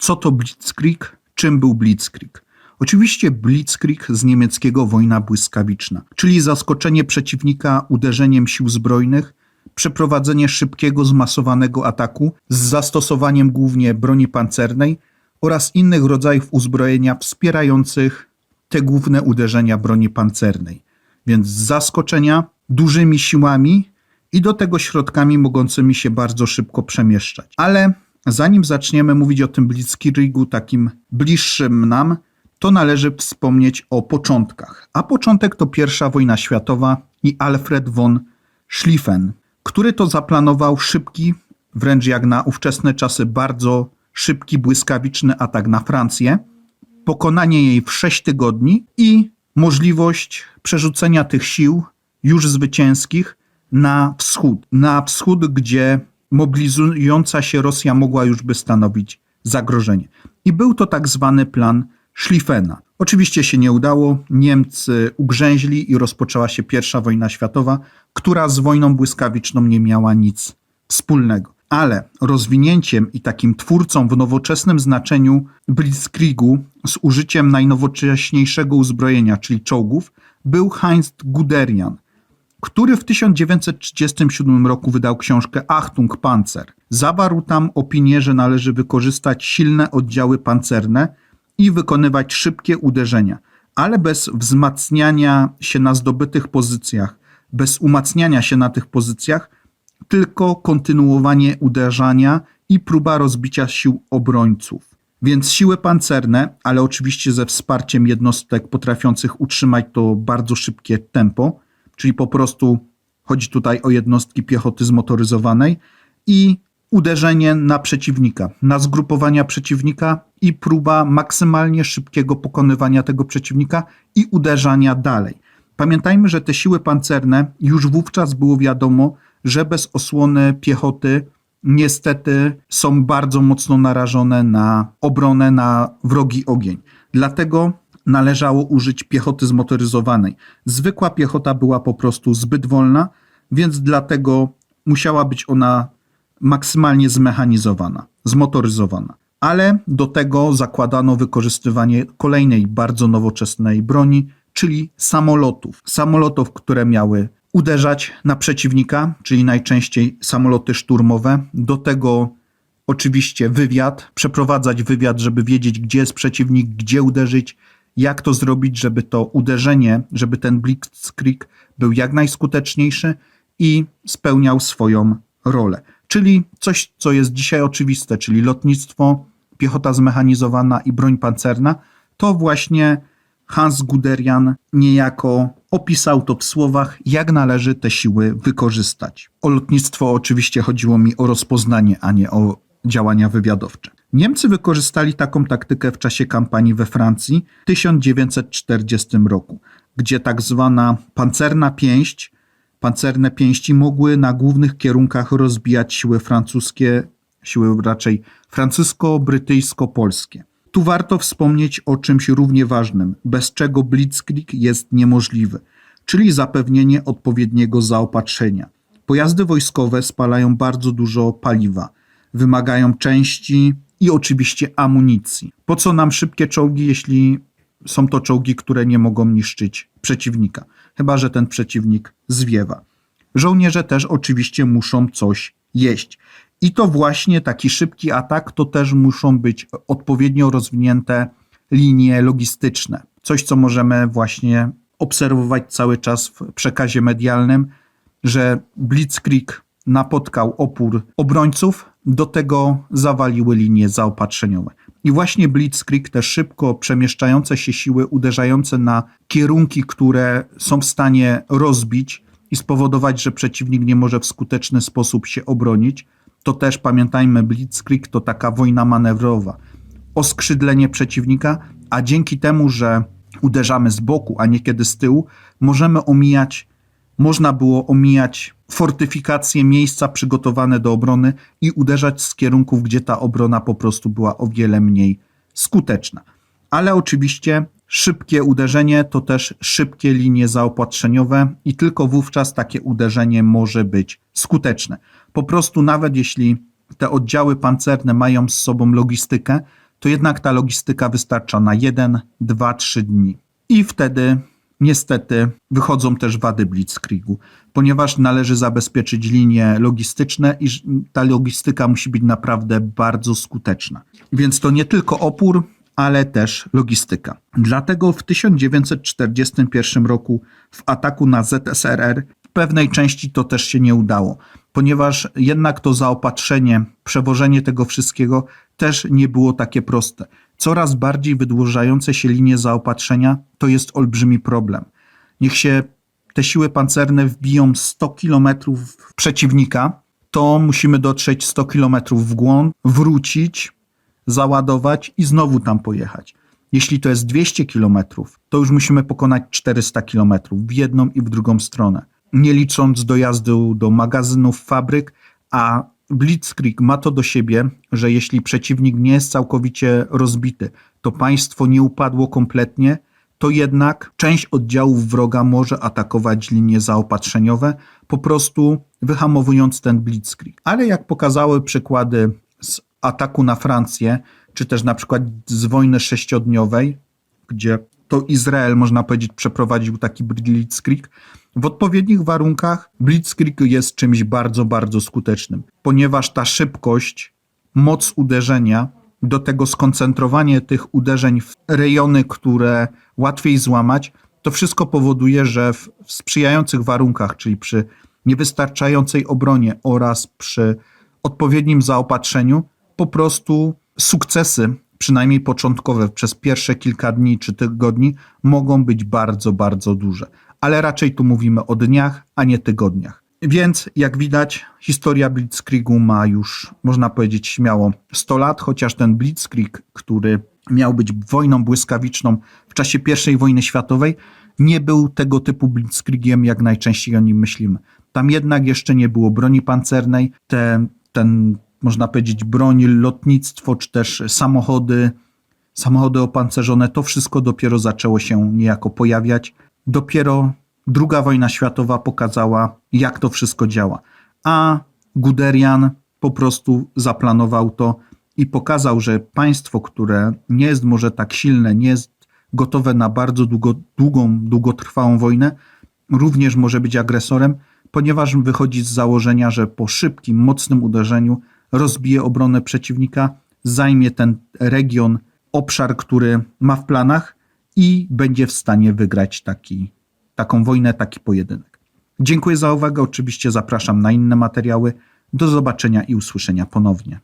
Co to Blitzkrieg? Czym był Blitzkrieg? Oczywiście Blitzkrieg z niemieckiego wojna błyskawiczna, czyli zaskoczenie przeciwnika uderzeniem sił zbrojnych, przeprowadzenie szybkiego, zmasowanego ataku z zastosowaniem głównie broni pancernej oraz innych rodzajów uzbrojenia wspierających te główne uderzenia broni pancernej. Więc zaskoczenia dużymi siłami i do tego środkami mogącymi się bardzo szybko przemieszczać. Ale zanim zaczniemy mówić o tym Blitzkriegu takim bliższym nam, to należy wspomnieć o początkach. A początek to I wojna światowa i Alfred von Schlieffen, który to zaplanował szybki, wręcz jak na ówczesne czasy bardzo szybki, błyskawiczny atak na Francję, pokonanie jej w 6 tygodni i możliwość przerzucenia tych sił już zwycięskich na wschód. Na wschód, gdzie mobilizująca się Rosja mogła już by stanowić zagrożenie. I był to tak zwany plan Schlieffena. Oczywiście się nie udało, Niemcy ugrzęźli i rozpoczęła się I wojna światowa, która z wojną błyskawiczną nie miała nic wspólnego. Ale rozwinięciem i takim twórcą w nowoczesnym znaczeniu Blitzkriegu z użyciem najnowocześniejszego uzbrojenia, czyli czołgów, był Heinz Guderian, który w 1937 roku wydał książkę Achtung Panzer. Zawarł tam opinię, że należy wykorzystać silne oddziały pancerne i wykonywać szybkie uderzenia, ale bez wzmacniania się na zdobytych pozycjach, bez umacniania się na tych pozycjach, tylko kontynuowanie uderzania i próba rozbicia sił obrońców. Więc siły pancerne, ale oczywiście ze wsparciem jednostek potrafiących utrzymać to bardzo szybkie tempo, czyli po prostu chodzi tutaj o jednostki piechoty zmotoryzowanej i uderzenie na przeciwnika, na zgrupowania przeciwnika i próba maksymalnie szybkiego pokonywania tego przeciwnika i uderzania dalej. Pamiętajmy, że te siły pancerne już wówczas było wiadomo, że bez osłony piechoty niestety są bardzo mocno narażone na obronę, na wrogi ogień. Dlatego należało użyć piechoty zmotoryzowanej. Zwykła piechota była po prostu zbyt wolna, więc dlatego musiała być ona maksymalnie zmechanizowana, zmotoryzowana. Ale do tego zakładano wykorzystywanie kolejnej bardzo nowoczesnej broni, czyli samolotów. Samolotów, które miały uderzać na przeciwnika, czyli najczęściej samoloty szturmowe. Do tego oczywiście wywiad, przeprowadzać wywiad, żeby wiedzieć, gdzie jest przeciwnik, gdzie uderzyć, jak to zrobić, żeby to uderzenie, żeby ten blitzkrieg był jak najskuteczniejszy i spełniał swoją rolę. Czyli coś, co jest dzisiaj oczywiste, czyli lotnictwo, piechota zmechanizowana i broń pancerna, to właśnie Hans Guderian niejako opisał to w słowach, jak należy te siły wykorzystać. O lotnictwo oczywiście chodziło mi o rozpoznanie, a nie o działania wywiadowcze. Niemcy wykorzystali taką taktykę w czasie kampanii we Francji w 1940 roku, gdzie tak zwana pancerna pięść, pancerne pięści mogły na głównych kierunkach rozbijać siły francuskie, siły raczej francusko-brytyjsko-polskie. Tu warto wspomnieć o czymś równie ważnym, bez czego blitzkrieg jest niemożliwy, czyli zapewnienie odpowiedniego zaopatrzenia. Pojazdy wojskowe spalają bardzo dużo paliwa, wymagają części i oczywiście amunicji. Po co nam szybkie czołgi, jeśli są to czołgi, które nie mogą niszczyć przeciwnika, chyba że ten przeciwnik zwiewa. Żołnierze też oczywiście muszą coś jeść. I to właśnie taki szybki atak to też muszą być odpowiednio rozwinięte linie logistyczne. Coś, co możemy właśnie obserwować cały czas w przekazie medialnym, że Blitzkrieg napotkał opór obrońców, do tego zawaliły linie zaopatrzeniowe. I właśnie Blitzkrieg, te szybko przemieszczające się siły uderzające na kierunki, które są w stanie rozbić i spowodować, że przeciwnik nie może w skuteczny sposób się obronić, to też pamiętajmy, Blitzkrieg to taka wojna manewrowa. Oskrzydlenie przeciwnika, a dzięki temu, że uderzamy z boku, a niekiedy z tyłu, możemy omijać, można było omijać fortyfikacje, miejsca przygotowane do obrony i uderzać z kierunków, gdzie ta obrona po prostu była o wiele mniej skuteczna. Ale oczywiście szybkie uderzenie to też szybkie linie zaopatrzeniowe i tylko wówczas takie uderzenie może być skuteczne. Po prostu nawet jeśli te oddziały pancerne mają z sobą logistykę, to jednak ta logistyka wystarcza na 1, 2, 3 dni. I wtedy niestety wychodzą też wady Blitzkriegu, ponieważ należy zabezpieczyć linie logistyczne i ta logistyka musi być naprawdę bardzo skuteczna. Więc to nie tylko opór, ale też logistyka. Dlatego w 1941 roku w ataku na ZSRR w pewnej części to też się nie udało, ponieważ jednak to zaopatrzenie, przewożenie tego wszystkiego też nie było takie proste. Coraz bardziej wydłużające się linie zaopatrzenia to jest olbrzymi problem. Niech się te siły pancerne wbiją 100 km przeciwnika, to musimy dotrzeć 100 km w głąb, wrócić, załadować i znowu tam pojechać. Jeśli to jest 200 km, to już musimy pokonać 400 km w jedną i w drugą stronę. Nie licząc dojazdu do magazynów, fabryk, a Blitzkrieg ma to do siebie, że jeśli przeciwnik nie jest całkowicie rozbity, to państwo nie upadło kompletnie, to jednak część oddziałów wroga może atakować linie zaopatrzeniowe, po prostu wyhamowując ten blitzkrieg. Ale jak pokazały przykłady z ataku na Francję, czy też na przykład z wojny sześciodniowej, gdzie to Izrael, można powiedzieć, przeprowadził taki blitzkrieg, w odpowiednich warunkach blitzkrieg jest czymś bardzo, bardzo skutecznym, ponieważ ta szybkość, moc uderzenia, do tego skoncentrowanie tych uderzeń w rejony, które łatwiej złamać, to wszystko powoduje, że w sprzyjających warunkach, czyli przy niewystarczającej obronie oraz przy odpowiednim zaopatrzeniu, po prostu sukcesy, przynajmniej początkowe, przez pierwsze kilka dni czy tygodni, mogą być bardzo, bardzo duże. Ale raczej tu mówimy o dniach, a nie tygodniach. Więc jak widać, historia Blitzkriegu ma już, można powiedzieć śmiało, 100 lat, chociaż ten Blitzkrieg, który miał być wojną błyskawiczną w czasie I wojny światowej, nie był tego typu Blitzkriegiem, jak najczęściej o nim myślimy. Tam jednak jeszcze nie było broni pancernej, te, ten, można powiedzieć, broń, lotnictwo, czy też samochody, samochody opancerzone, to wszystko dopiero zaczęło się niejako pojawiać. Dopiero II wojna światowa pokazała, jak to wszystko działa. A Guderian po prostu zaplanował to i pokazał, że państwo, które nie jest może tak silne, nie jest gotowe na bardzo długo, długą, długotrwałą wojnę, również może być agresorem, ponieważ wychodzi z założenia, że po szybkim, mocnym uderzeniu rozbije obronę przeciwnika, zajmie ten region, obszar, który ma w planach i będzie w stanie wygrać taki, taką wojnę, taki pojedynek. Dziękuję za uwagę. Oczywiście zapraszam na inne materiały. Do zobaczenia i usłyszenia ponownie.